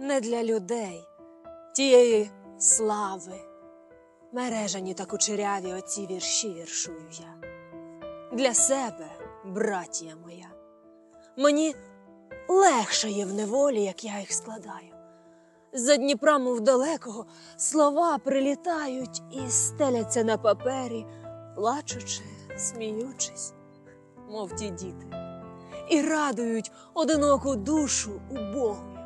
не для людей, тієї слави. Мережані та кучеряві оці вірші віршую я. Для себе, братія моя, мені легше є в неволі, як я їх складаю. За Дніпра, мов далекого, слова прилітають і стеляться на папері, плачучи, сміючись, мов ті діти, і радують одиноку душу убогою.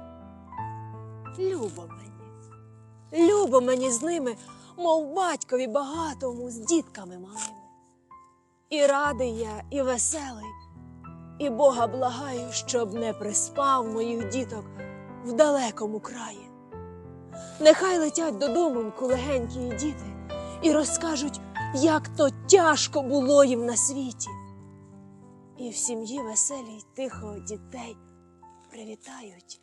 Любо мені, любо мені з ними, мов батькові багатому з дітками малими. І радий я, і веселий, і Бога благаю, щоб не приспав моїх діток в далекому краї. Нехай летять додомоньку легенькі діти і розкажуть, як то тяжко було їм на світі. І в сім'ї веселій тихо дітей привітають,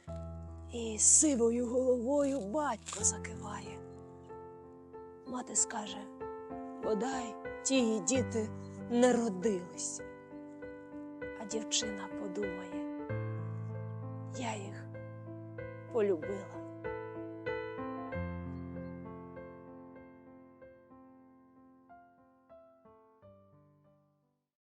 і сивою головою батько закиває. Мати скаже, бодай тії діти не родились. А дівчина подумає, я їх полюбила.